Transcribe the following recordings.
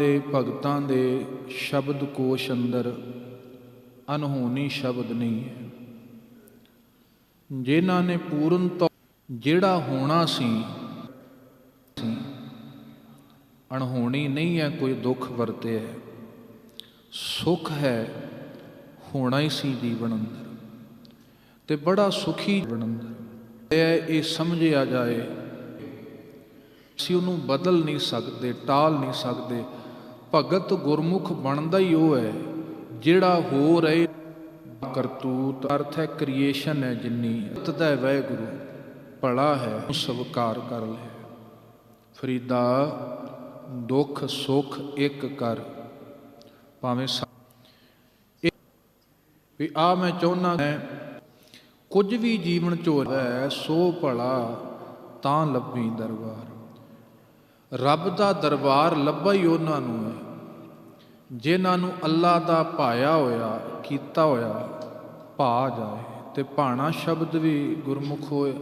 ਦੇ ਭਗਤਾਂ ਦੇ ਸ਼ਬਦ ਕੋਸ਼ ਅੰਦਰ ਅਨਹੋਨੀ ਸ਼ਬਦ ਨਹੀਂ ਹੈ। ਜਿਨ੍ਹਾਂ ਨੇ ਪੂਰਨ ਜਿਹੜਾ ਹੋਣਾ ਸੀ, ਅਣਹੋਣੀ ਨਹੀਂ ਹੈ, ਕੋਈ ਦੁੱਖ ਵਰਤਿਆ ਹੈ। ਸੁਖ ਹੈ, ਹੋਣਾ ਹੀ ਸੀ ਜੀਵਨ ਅੰਦਰ। ਤੇ ਬੜਾ ਸੁਖੀ ਜੀਵਨ ਅੰਦਰ। ਇਹ ਇਹ ਸਮਝਿਆ ਜਾਏ, ਅਸੀਂ ਉਹਨੂੰ ਬਦਲ ਨਹੀਂ ਸਕਦੇ, ਟਾਲ ਨਹੀਂ ਸਕਦੇ। ਭਗਤ ਗੁਰਮੁਖ ਬਣਦਾ ਹੀ ਉਹ ਹੈ, ਜਿਹੜਾ ਹੋ ਰਹੇ ਕਰਤੂਤ। ਅਰਥ ਹੈ ਕ੍ਰੀਏਸ਼ਨ ਹੈ ਜਿੰਨੀ। ਤਦਾ ਹੈ ਵਾਹਿਗੁਰੂ, ਭਲਾ ਹੈ ਸਵਕਾਰ ਕਰ ਲੈ। ਫਰੀਦਾ, ਦੁੱਖ, ਸੁਖ ਇੱਕ ਕਰ। ਭਾਵੇਂ ਵੀ ਆ ਮੈਂ ਚਾਹੁੰਦਾ ਹੈ ਕੁਝ ਵੀ ਜੀਵਨ ਚ ਹੈ ਸੋ ਭਲਾ ਤਾਂ ਲੱਭੀ ਦਰਬਾਰ। ਰੱਬ ਦਾ ਦਰਬਾਰ ਲੱਭਾ ਹੀ ਉਹਨਾਂ ਨੂੰ ਹੈ। ਜਿਨ੍ਹਾਂ ਨੂੰ ਅੱਲਾ ਦਾ ਭਾਇਆ ਹੋਇਆ, ਕੀਤਾ ਹੋਇਆ ਭਾ ਜਾਏ ਤੇ ਭਾਣਾ ਸ਼ਬਦ ਵੀ ਗੁਰਮੁਖ ਹੋਏ,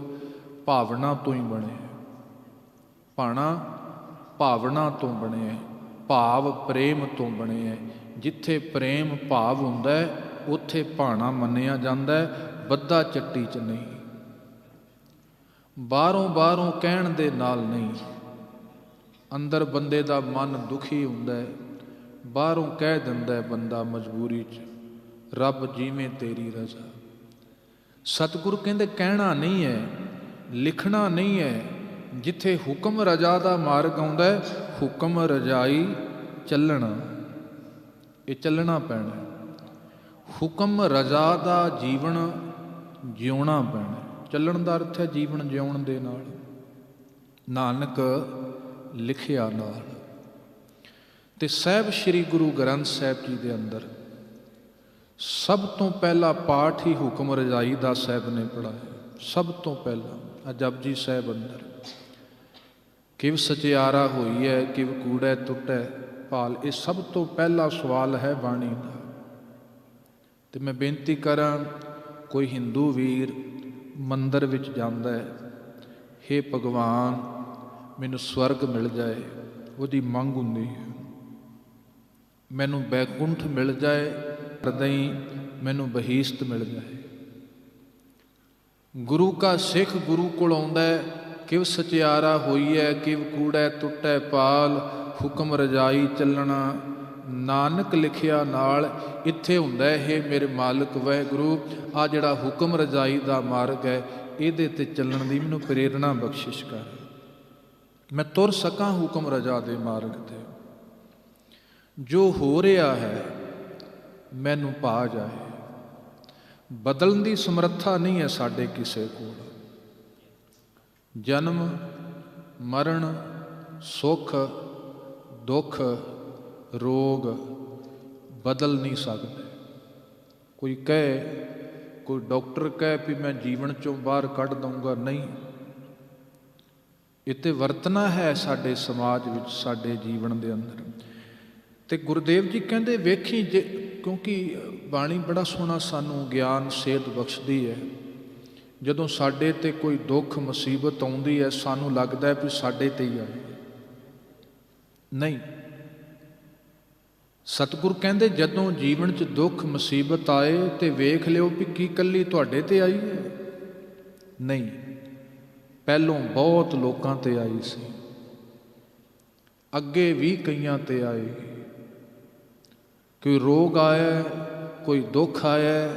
ਭਾਵਨਾ ਤੋਂ ਹੀ ਬਣੇ। ਭਾਣਾ ਭਾਵਨਾ ਤੋਂ ਬਣੇ ਹੈ ਭਾਵ ਪ੍ਰੇਮ ਤੋਂ ਬਣੇ। ਹੈ ਜਿੱਥੇ ਪ੍ਰੇਮ ਭਾਵ ਹੁੰਦਾ ਹੈ, ਉੱਥੇ ਭਾਣਾ ਮੰਨਿਆ ਜਾਂਦਾ ਹੈ, ਬੱਧਾ ਚੱਟੀ ਚ ਨਹੀਂ। ਬਾਹਰੋਂ ਬਾਹਰੋਂ ਕਹਿਣ ਦੇ ਨਾਲ ਨਹੀਂ। ਅੰਦਰ ਬੰਦੇ ਦਾ ਮਨ ਦੁਖੀ ਹੁੰਦਾ ਹੈ। ਬਾਹਰੋਂ ਕਹਿ ਦਿੰਦਾ ਬੰਦਾ ਮਜਬੂਰੀ 'ਚ, ਰੱਬ ਜਿਵੇਂ ਤੇਰੀ ਰਜ਼ਾ। ਸਤਿਗੁਰੂ ਕਹਿੰਦੇ, ਕਹਿਣਾ ਨਹੀਂ ਹੈ, ਲਿਖਣਾ ਨਹੀਂ ਹੈ। ਜਿੱਥੇ ਹੁਕਮ ਰਜਾ ਦਾ ਮਾਰਗ ਆਉਂਦਾ ਹੈ, ਹੁਕਮ ਰਜਾਈ ਚੱਲਣਾ। ਇਹ ਚੱਲਣਾ ਪੈਣਾ ਹੁਕਮ ਰਜਾ ਦਾ ਜੀਵਨ ਜਿਉਣਾ ਪੈਣਾ ਚੱਲਣ ਦਾ ਅਰਥ ਹੈ ਜੀਵਨ ਜਿਉਣ ਦੇ ਨਾਲ। ਨਾਨਕ ਲਿਖਿਆ ਨਾਲ। ਤੇ ਸਹਿਬ ਸ੍ਰੀ ਗੁਰੂ ਗ੍ਰੰਥ ਸਾਹਿਬ ਜੀ ਦੇ ਅੰਦਰ ਸਭ ਤੋਂ ਪਹਿਲਾ ਪਾਠ ਹੀ ਹੁਕਮ ਰਜਾਈ ਦਾ ਸਾਹਿਬ ਨੇ ਪੜਾਇਆ ਸਭ ਤੋਂ ਪਹਿਲਾ, ਆ ਜਪਜੀ ਸਾਹਿਬ ਅੰਦਰ। ਕਿਵ ਸਚਿਆਰਾ ਹੋਈ ਹੈ ਕਿਵ ਕੂੜੈ ਟੁੱਟੈ, ਭਾਲ, ਇਹ ਸਭ ਤੋਂ ਪਹਿਲਾ ਸਵਾਲ ਹੈ ਬਾਣੀ ਦਾ। ਤੇ ਮੈਂ ਬੇਨਤੀ ਕਰਾਂ, ਕੋਈ ਹਿੰਦੂ ਵੀਰ ਮੰਦਰ ਵਿੱਚ ਜਾਂਦਾ ਹੈ हे ਭਗਵਾਨ, ਮੈਨੂੰ ਸਵਰਗ ਮਿਲ ਜਾਏ, ਉਹਦੀ ਮੰਗ ਹੁੰਦੀ ਹੈ। ਮੈਨੂੰ ਬੈਕੁੰਠ ਮਿਲ ਜਾਏ ਹਿਰਦਈ ਮੈਨੂੰ ਬਹੀਸਤ ਮਿਲ ਜਾਏ। ਗੁਰੂ ਕਾ ਸਿੱਖ ਗੁਰੂ ਕੋਲ ਆਉਂਦਾ ਕਿਵ ਸਚਿਆਰਾ ਹੋਈ ਹੈ ਕਿਵ ਕੂੜੈ ਟੁੱਟੈ ਪਾਲ, ਹੁਕਮ ਰਜਾਈ ਚੱਲਣਾ। ਨਾਨਕ ਲਿਖਿਆ ਨਾਲ ਇੱਥੇ ਹੁੰਦਾ ਇਹ ਮੇਰੇ ਮਾਲਕ ਵਾਹਿਗੁਰੂ, ਆ ਜਿਹੜਾ ਹੁਕਮ ਰਜਾਈ ਦਾ ਮਾਰਗ ਹੈ, ਇਹਦੇ ਤੇ ਚੱਲਣ ਦੀ ਮੈਨੂੰ ਪ੍ਰੇਰਣਾ ਬਖਸ਼ਿਸ਼ ਕਰ। ਮੈਂ ਤੁਰ ਸਕਾਂ ਹੁਕਮ ਰਜਾ ਦੇ ਮਾਰਗ ਤੇ। ਜੋ ਹੋ ਰਿਹਾ ਹੈ, ਮੈਨੂੰ ਪਾ ਜਾਏ। ਬਦਲਣ ਦੀ ਸਮਰੱਥਾ ਨਹੀਂ ਹੈ ਸਾਡੇ ਕਿਸੇ ਕੋਲ। ਜਨਮ, ਮਰਨ, ਸੁਖ, ਦੁੱਖ, ਰੋਗ ਬਦਲ ਨਹੀਂ ਸਕਦੇ। ਕੋਈ ਕਹੇ, ਕੋਈ ਡਾਕਟਰ ਕਹੇ ਵੀ ਮੈਂ ਜੀਵਨ ਚੋਂ ਬਾਹਰ ਕੱਢ ਦਊਂਗਾ, ਨਹੀਂ। ਇਤੇ ਵਰਤਨਾ ਹੈ ਸਾਡੇ ਸਮਾਜ ਵਿੱਚ, ਸਾਡੇ ਜੀਵਨ ਦੇ ਅੰਦਰ। ਤੇ ਗੁਰਦੇਵ ਜੀ ਕਹਿੰਦੇ ਵੇਖੀ ਜੇ, ਕਿਉਂਕਿ ਬਾਣੀ ਬੜਾ ਸੋਹਣਾ ਸਾਨੂੰ ਗਿਆਨ, ਸੇਧ ਬਖਸ਼ਦੀ ਹੈ। ਜਦੋਂ ਸਾਡੇ ਤੇ ਕੋਈ ਦੁੱਖ, ਮੁਸੀਬਤ ਆਉਂਦੀ ਹੈ, ਸਾਨੂੰ ਲੱਗਦਾ ਹੈ ਵੀ ਸਾਡੇ ਤੇ ਹੀ ਆਈ ਨਹੀਂ। ਸਤਿਗੁਰ ਕਹਿੰਦੇ ਜਦੋਂ ਜੀਵਨ 'ਚ ਦੁੱਖ, ਮੁਸੀਬਤ ਆਏ ਤੇ ਵੇਖ ਲਿਓ ਵੀ ਕੀ ਕੱਲੀ ਤੁਹਾਡੇ ਤੇ ਆਈ ਹੈ। ਨਹੀਂ। ਪਹਿਲੋਂ ਬਹੁਤ ਲੋਕਾਂ ਤੇ ਆਈ ਸੀ। ਅੱਗੇ ਵੀ ਕਈਆਂ ਤੇ ਆਏਗੀ ਕੋਈ ਰੋਗ ਆਇਆ, ਕੋਈ ਦੁੱਖ ਆਇਆ,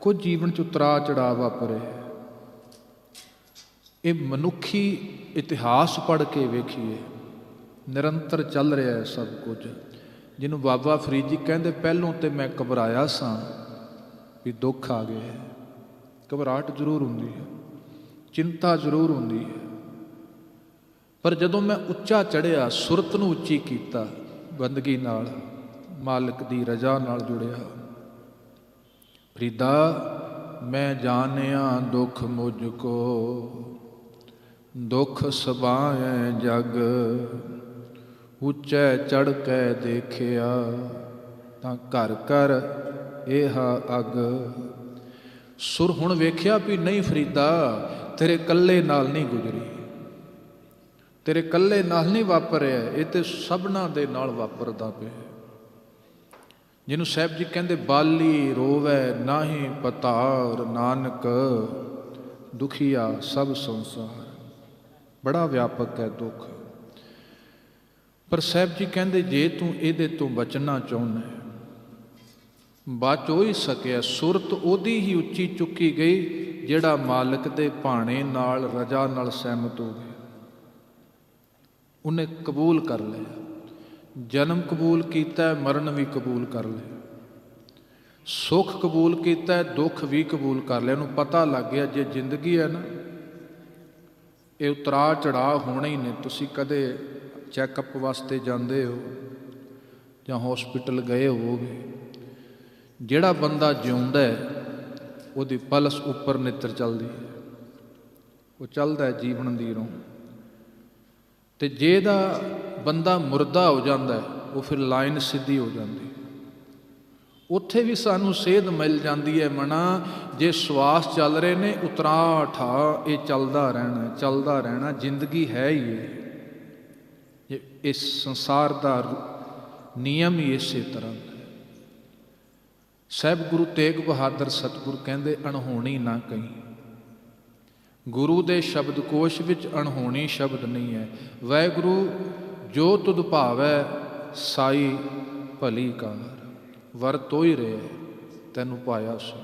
ਕੋਈ ਜੀਵਨ ਚ ਉਤਰਾ ਚੜਾ ਵਾਪਰੇ ਇਹ ਮਨੁੱਖੀ ਇਤਿਹਾਸ ਪੜ੍ਹ ਕੇ ਵੇਖੀਏ, ਨਿਰੰਤਰ ਚੱਲ ਰਿਹਾ ਹੈ ਸਭ ਕੁਝ। ਜਿਹਨੂੰ ਬਾਬਾ ਫਰੀਦ ਜੀ ਕਹਿੰਦੇ, ਪਹਿਲੋਂ ਤੇ ਮੈਂ ਘਬਰਾਇਆ ਸਾਂ ਵੀ ਦੁੱਖ ਆ ਗਿਆ ਹੈ। ਘਬਰਾਹਟ ਜ਼ਰੂਰ ਹੁੰਦੀ ਹੈ, ਚਿੰਤਾ ਜ਼ਰੂਰ ਹੁੰਦੀ ਹੈ। ਪਰ ਜਦੋਂ ਮੈਂ ਉੱਚਾ ਚੜਿਆ ਸੁਰਤ ਨੂੰ ਉੱਚੀ ਕੀਤਾ ਬੰਦਗੀ ਨਾਲ ਮਾਲਕ ਦੀ ਰਜ਼ਾ ਨਾਲ ਜੁੜਿਆ। ਫਰੀਦਾ, ਮੈਂ ਜਾਣਿਆ ਦੁੱਖ ਮੁਝ ਕੋ। ਦੁੱਖ ਸਬਾਏ ਜਗ, ਉੱਚੇ ਚੜ ਕੇ ਦੇਖਿਆ। ਤਾਂ ਘਰ ਘਰ ਇਹ ਅਗ। ਸੁਰ ਹੁਣ ਵੇਖਿਆ ਵੀ ਨਹੀਂ ਫਰੀਦਾ, ਤੇਰੇ ਕੱਲੇ ਨਾਲ ਨਹੀਂ ਗੁਜ਼ਰੀ। ਤੇਰੇ ਇਕੱਲੇ ਨਾਲ ਨਹੀਂ ਵਾਪਰਿਆ, ਇਹ ਤੇ ਸਭਨਾਂ ਦੇ ਨਾਲ ਵਾਪਰਦਾ ਪਿਆ। ਜਿਹਨੂੰ ਸਾਹਿਬ ਜੀ ਕਹਿੰਦੇ, ਬਾਲੀ ਰੋਵੇ ਨਾਹੀ ਪਤਾਰ ਨਾਨਕ, ਦੁਖੀਆ ਸਭ ਸੰਸਾਰ। ਬੜਾ ਵਿਆਪਕ ਹੈ ਦੁੱਖ। ਪਰ ਸਾਹਿਬ ਜੀ ਕਹਿੰਦੇ, ਜੇ ਤੂੰ ਇਹਦੇ ਤੋਂ ਬਚਣਾ ਚਾਹੁੰਦਾ ਹੈ, ਬਚ ਹੋ ਹੀ ਸਕਿਆ। ਸੁਰਤ ਉਹਦੀ ਹੀ ਉੱਚੀ ਚੁੱਕੀ ਗਈ, ਜਿਹੜਾ ਮਾਲਕ ਦੇ ਭਾਣੇ ਨਾਲ, ਰਜਾ ਨਾਲ ਸਹਿਮਤ ਹੋ ਗਿਆ। ਉਹਨੇ ਕਬੂਲ ਕਰ ਲਿਆ। ਜਨਮ ਕਬੂਲ ਕੀਤਾ, ਮਰਨ ਵੀ ਕਬੂਲ ਕਰ ਲਿਆ ਸੁੱਖ ਕਬੂਲ ਕੀਤਾ, ਦੁੱਖ ਵੀ ਕਬੂਲ ਕਰ ਲਿਆ। ਉਹਨੂੰ ਪਤਾ ਲੱਗ ਗਿਆ, ਜੇ ਜ਼ਿੰਦਗੀ ਹੈ ਨਾ, ਇਹ ਉਤਰਾ ਚੜਾ ਹੋਣਾ ਹੀ ਨੇ ਤੁਸੀਂ ਕਦੇ ਚੈੱਕਅਪ ਵਾਸਤੇ ਜਾਂਦੇ ਹੋ ਜਾਂ ਹਸਪੀਟਲ ਗਏ ਹੋਵੋਗੇ, ਜਿਹੜਾ ਬੰਦਾ ਜਿਉਂਦਾ ਹੈ, ਉਹਦੀ ਪਲਸ ਉੱਪਰ ਨਿੱਤਰ ਚੱਲਦੀ ਹੈ। ਉਹ ਚੱਲਦਾ ਜੀਵਨ ਦੀ ਰੋਂ ਤੇ ਜਿਹਦਾ ਬੰਦਾ ਮੁਰਦਾ ਹੋ ਜਾਂਦਾ ਉਹ ਫਿਰ ਲਾਈਨ ਸਿੱਧੀ ਹੋ ਜਾਂਦੀ ਉੱਥੇ ਵੀ ਸਾਨੂੰ ਸੇਧ ਮਿਲ ਜਾਂਦੀ ਹੈ, ਮਨਾ ਜੇ ਸਵਾਸ ਚੱਲ ਰਹੇ ਨੇ ਉਤਰਾ ਠਾ ਇਹ ਚੱਲਦਾ ਰਹਿਣਾ ਚੱਲਦਾ ਰਹਿਣਾ, ਜ਼ਿੰਦਗੀ ਹੈ ਹੀ ਇਹ। ਇਸ ਸੰਸਾਰ ਦਾ ਨਿਯਮ ਹੀ ਇਸੇ ਤਰ੍ਹਾਂ ਹੈ। ਸਹਿਬ ਗੁਰੂ ਤੇਗ ਬਹਾਦਰ ਸਤਿਗੁਰ ਕਹਿੰਦੇ, ਅਣਹੋਣੀ ਨਾ ਕਹੀ। ਗੁਰੂ ਦੇ ਸ਼ਬਦ ਕੋਸ਼ ਵਿੱਚ ਅਣਹੋਣੀ ਸ਼ਬਦ ਨਹੀਂ ਹੈ। ਵੈਗੁਰੂ ਜੋ ਤੁਧ ਭਾਵੈ ਸਾਈ ਭਲੀ ਕਾਰ ਵਰਤੋ ਹੀ ਰਹੇ ਤੈਨੂੰ ਪਾਇਆ ਸੀ।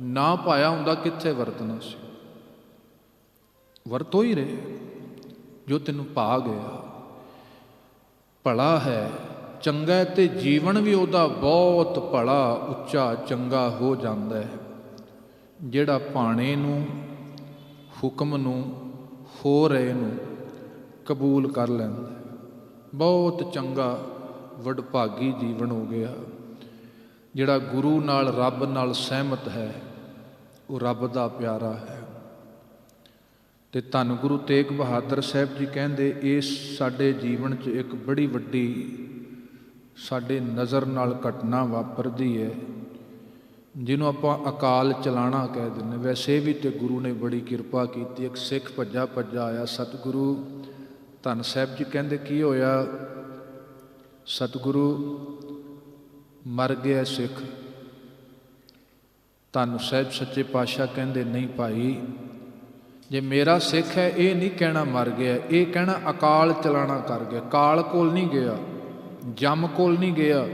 ਨਾ ਪਾਇਆ ਹੁੰਦਾ ਕਿੱਥੇ ਵਰਤਣਾ ਸੀ। ਵਰਤੋ ਹੀ ਰਹੇ, ਜੋ ਤੈਨੂੰ ਪਾ ਗਿਆ। ਭਲਾ ਹੈ, ਚੰਗਾ ਤੇ ਜੀਵਨ ਵੀ ਉਹਦਾ ਬਹੁਤ ਭਲਾ, ਉੱਚਾ, ਚੰਗਾ ਹੋ ਜਾਂਦਾ ਹੈ। ਜਿਹੜਾ ਭਾਣੇ ਨੂੰ, ਹੁਕਮ ਨੂੰ, ਹੋ ਰਹੇ ਨੂੰ ਕਬੂਲ ਕਰ ਲੈਂਦਾ ਬਹੁਤ ਚੰਗਾ ਵਡਭਾਗੀ ਜੀਵਨ ਹੋ ਗਿਆ। ਜਿਹੜਾ ਗੁਰੂ ਨਾਲ, ਰੱਬ ਨਾਲ ਸਹਿਮਤ ਹੈ, ਉਹ ਰੱਬ ਦਾ ਪਿਆਰਾ ਹੈ। ਤੇ ਧੰਨ ਗੁਰੂ ਤੇਗ ਬਹਾਦਰ ਸਾਹਿਬ ਜੀ ਕਹਿੰਦੇ ਇਸ ਸਾਡੇ ਜੀਵਨ 'ਚ ਇੱਕ ਬੜੀ ਵੱਡੀ, ਸਾਡੇ ਨਜ਼ਰ ਨਾਲ ਘਟਨਾ ਵਾਪਰਦੀ ਹੈ, ਜਿਹਨੂੰ ਆਪਾਂ ਅਕਾਲ ਚਲਾਣਾ ਕਹਿ ਦਿੰਦੇ ਵੈਸੇ ਵੀ ਤੇ ਗੁਰੂ ਨੇ ਬੜੀ ਕਿਰਪਾ ਕੀਤੀ, ਇੱਕ ਸਿੱਖ ਭੱਜਾ ਭੱਜਾ ਆਇਆ, ਸਤਿਗੁਰੂ ਧੰਨ ਸਾਹਿਬ ਜੀ ਕਹਿੰਦੇ ਕੀ ਹੋਇਆ? ਸਤਿਗੁਰੂ ਮਰ ਗਿਆ ਸਿੱਖ। ਧੰਨ ਸਾਹਿਬ ਸੱਚੇ ਪਾਤਸ਼ਾਹ ਕਹਿੰਦੇ, ਨਹੀਂ ਭਾਈ, ਜੇ ਮੇਰਾ ਸਿੱਖ ਹੈ, ਇਹ ਨਹੀਂ ਕਹਿਣਾ ਮਰ ਗਿਆ, ਇਹ ਕਹਿਣਾ ਅਕਾਲ ਚਲਾਣਾ ਕਰ ਗਿਆ। ਕਾਲ ਕੋਲ ਨਹੀਂ ਗਿਆ, ਜਮ ਕੋਲ ਨਹੀਂ ਗਿਆ।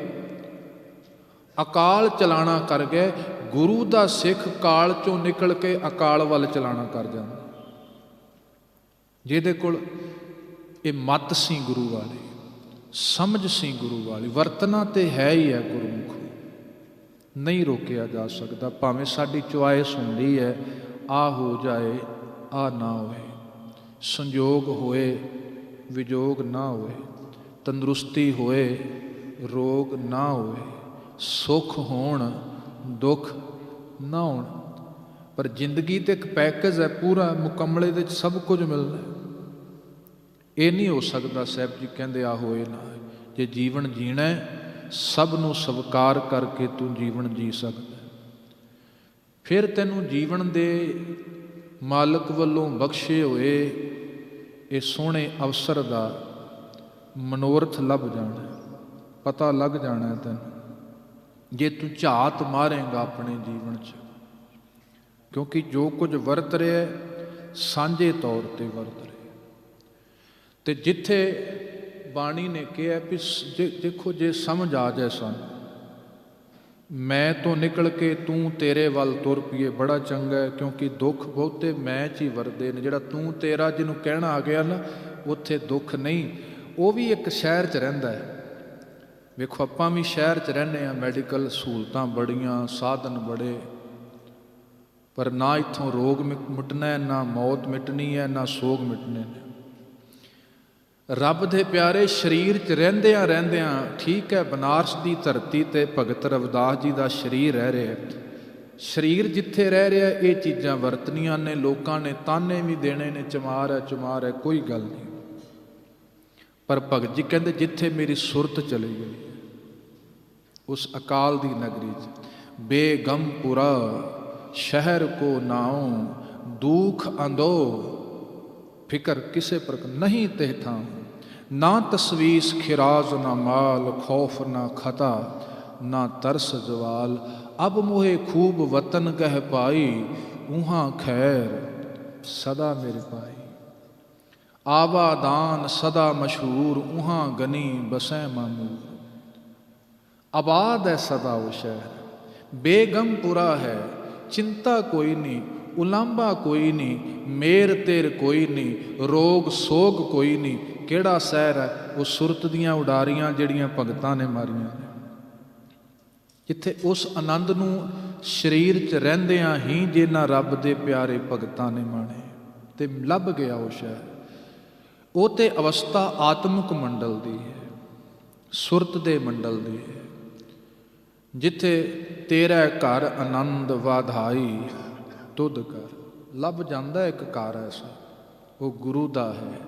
ਅਕਾਲ ਚਲਾਣਾ ਕਰ ਗਿਆ, ਗੁਰੂ ਦਾ ਸਿੱਖ ਕਾਲ ਚੋਂ ਨਿਕਲ ਕੇ ਅਕਾਲ ਵੱਲ ਚਲਾਣਾ ਕਰ ਜਾਂਦਾ। ਜਿਹਦੇ ਕੋਲ ਇਹ ਮਤ ਸੀ ਗੁਰੂ ਵਾਲੀ, ਸਮਝ ਸੀ ਗੁਰੂ ਵਾਲੀ, ਵਰਤਨਾ ਤੇ ਹੈ ਹੀ ਹੈ ਗੁਰਮੁਖ। ਨਹੀਂ ਰੋਕਿਆ ਜਾ ਸਕਦਾ, ਭਾਵੇਂ ਸਾਡੀ ਚੁਆਇਸ ਹੁੰਦੀ ਹੈ, ਆ ਹੋ ਜਾਏ, ਆ ਨਾ ਹੋਏ। ਸੰਜੋਗ ਹੋਏ, ਵਿਜੋਗ ਨਾ ਹੋਏ। ਤੰਦਰੁਸਤੀ ਹੋਏ, ਰੋਗ ਨਾ ਹੋਏ। ਸੁਖ ਹੋਣ, ਦੁੱਖ ਨਾ ਹੋਣ। ਪਰ ਜ਼ਿੰਦਗੀ ਤੇ ਇੱਕ ਪੈਕੇਜ ਹੈ, ਪੂਰਾ ਮੁਕੰਮਲੇ ਵਿੱਚ ਸਭ ਕੁਝ ਮਿਲਦਾ ਇਹ ਨਹੀਂ ਹੋ ਸਕਦਾ ਸਾਹਿਬ ਜੀ ਕਹਿੰਦੇ ਆ ਹੋਏ ਨਾ ਜੇ ਜੀਵਨ ਜੀਣਾ ਸਭ ਨੂੰ ਸਵਕਾਰ ਕਰਕੇ ਤੂੰ ਜੀਵਨ ਜੀ ਸਕਦਾ ਫਿਰ ਤੈਨੂੰ ਜੀਵਨ ਦੇ ਮਾਲਕ ਵੱਲੋਂ ਬਖਸ਼ੇ ਹੋਏ ਇਹ ਸੋਹਣੇ ਅਵਸਰ ਦਾ ਮਨੋਰਥ ਲੱਭ ਜਾਣਾ ਪਤਾ ਲੱਗ ਜਾਣਾ ਤੈਨੂੰ। ਜੇ ਤੂੰ ਝਾਤ ਮਾਰੇਗਾ ਆਪਣੇ ਜੀਵਨ 'ਚ, ਕਿਉਂਕਿ ਜੋ ਕੁਝ ਵਰਤ ਰਿਹਾ ਸਾਂਝੇ ਤੌਰ ਤੇ ਵਰਤ ਰਿਹਾ ਤੇ ਜਿੱਥੇ ਬਾਣੀ ਨੇ ਕਿਹਾ ਵੀ ਦੇਖੋ ਜੇ ਸਮਝ ਆ ਜਾਏ ਸਾਨੂੰ, ਮੈਂ ਤੋਂ ਨਿਕਲ ਕੇ ਤੂੰ ਤੇਰੇ ਵੱਲ ਤੁਰ ਪਈਏ, ਬੜਾ ਚੰਗਾ ਹੈ, ਕਿਉਂਕਿ ਦੁੱਖ ਬਹੁਤੇ ਮੈਂ ਚ ਹੀ ਵਰਦੇ ਨੇ, ਜਿਹੜਾ ਤੂੰ ਤੇਰਾ ਜਿਹਨੂੰ ਕਹਿਣਾ ਆ ਗਿਆ ਨਾ, ਉੱਥੇ ਦੁੱਖ ਨਹੀਂ। ਉਹ ਵੀ ਇੱਕ ਸ਼ਹਿਰ 'ਚ ਰਹਿੰਦਾ ਹੈ। ਵੇਖੋ, ਆਪਾਂ ਵੀ ਸ਼ਹਿਰ 'ਚ ਰਹਿੰਦੇ ਆ ਮੈਡੀਕਲ ਸਹੂਲਤਾਂ ਬੜੀਆਂ, ਸਾਧਨ ਬੜੇ, ਪਰ ਨਾ ਇੱਥੋਂ ਰੋਗ ਮਿਟਣਾ ਹੈ, ਨਾ ਮੌਤ ਮਿਟਣੀ ਹੈ, ਨਾ ਸੋਗ ਮਿਟਣੇ ਨੇ। ਰੱਬ ਦੇ ਪਿਆਰੇ ਸਰੀਰ 'ਚ ਰਹਿੰਦਿਆਂ ਰਹਿੰਦਿਆਂ ਠੀਕ ਹੈ, ਬਨਾਰਸ ਦੀ ਧਰਤੀ ਤੇ ਭਗਤ ਰਵਿਦਾਸ ਜੀ ਦਾ ਸਰੀਰ ਰਹਿ ਰਿਹਾ ਸਰੀਰ ਜਿੱਥੇ ਰਹਿ ਰਿਹਾ ਇਹ ਚੀਜ਼ਾਂ ਵਰਤਨੀਆਂ ਨੇ, ਲੋਕਾਂ ਨੇ ਤਾਨੇ ਵੀ ਦੇਣੇ ਨੇ, ਚਮਾਰ ਹੈ ਚਮਾਰ ਹੈ, ਕੋਈ ਗੱਲ ਨਹੀਂ। ਪਰ ਭਗਤ ਜੀ ਕਹਿੰਦੇ, ਜਿੱਥੇ ਮੇਰੀ ਸੁਰਤ ਚਲੀ ਗਈ ਉਸ ਅਕਾਲ ਦੀ ਨਗਰੀ 'ਚ ਬੇਗਮਪੁਰਾ ਸ਼ਹਿਰ ਕੋ ਨਾਉ, ਦੁਖ ਅੰਦੋ ਫਿਕਰ ਕਿਸੇ ਪ੍ਰਕਾਰ ਨਹੀਂ ਤੇ ਥਾਂ ਨਾ ਤਸਵੀਸ ਖਿਰਾਜ਼, ਨਾ ਮਾਲ, ਖੌਫ, ਨਾ ਖਤਾ, ਨਾ ਤਰਸ ਜਵਾਲ। ਅਬ ਮੋਹੇ ਖੂਬ ਵਤਨ ਕਹਿ ਪਾਈ ਉਹਾਂ ਖੈਰ ਸਦਾ ਮੇਰੇ ਪਾਈ। ਆਵਾਦਾਨ ਸਦਾ ਮਸ਼ਹੂਰ ਉਹਾਂ ਗਨੀ ਬਸੈ ਮਾਮੂਰ। ਆਬਾਦ ਹੈ ਸਦਾ ਉਹ ਸ਼ਹਿਰ ਬੇਗਮਪੁਰਾ ਹੈ, ਚਿੰਤਾ ਕੋਈ ਨਹੀਂ ਉਲਾਂਭਾ ਕੋਈ ਨਹੀਂ ਮੇਰ ਤੇਰ ਕੋਈ ਨਹੀਂ ਰੋਗ ਸੋਗ ਕੋਈ ਨਹੀਂ ਕਿਹੜਾ ਸਹਿਰ ਹੈ? ਉਹ ਸੁਰਤ ਦੀਆਂ ਉਡਾਰੀਆਂ ਜਿਹੜੀਆਂ ਭਗਤਾਂ ਨੇ ਮਾਰੀਆਂ ਜਿੱਥੇ ਉਸ ਆਨੰਦ ਨੂੰ ਸਰੀਰ 'ਚ ਰਹਿੰਦਿਆਂ ਹੀ ਜਿਨ੍ਹਾਂ ਰੱਬ ਦੇ ਪਿਆਰੇ ਭਗਤਾਂ ਨੇ ਮਾਣੇ ਤੇ ਲੱਭ ਗਿਆ ਉਹ ਸ਼ਹਿਰ। ਉਹ ਤੇ ਅਵਸਥਾ ਆਤਮਿਕ ਮੰਡਲ ਦੀ ਹੈ, ਸੁਰਤ ਦੇ ਮੰਡਲ ਦੀ ਹੈ। ਜਿੱਥੇ ਤੇਰਾ ਘਰ ਆਨੰਦ ਵਾਧਾਈ ਤੁਧ ਕਰ ਲੱਭ ਜਾਂਦਾ ਇੱਕ ਘਰ ਐਸਾ, ਉਹ ਗੁਰੂ ਦਾ ਹੈ।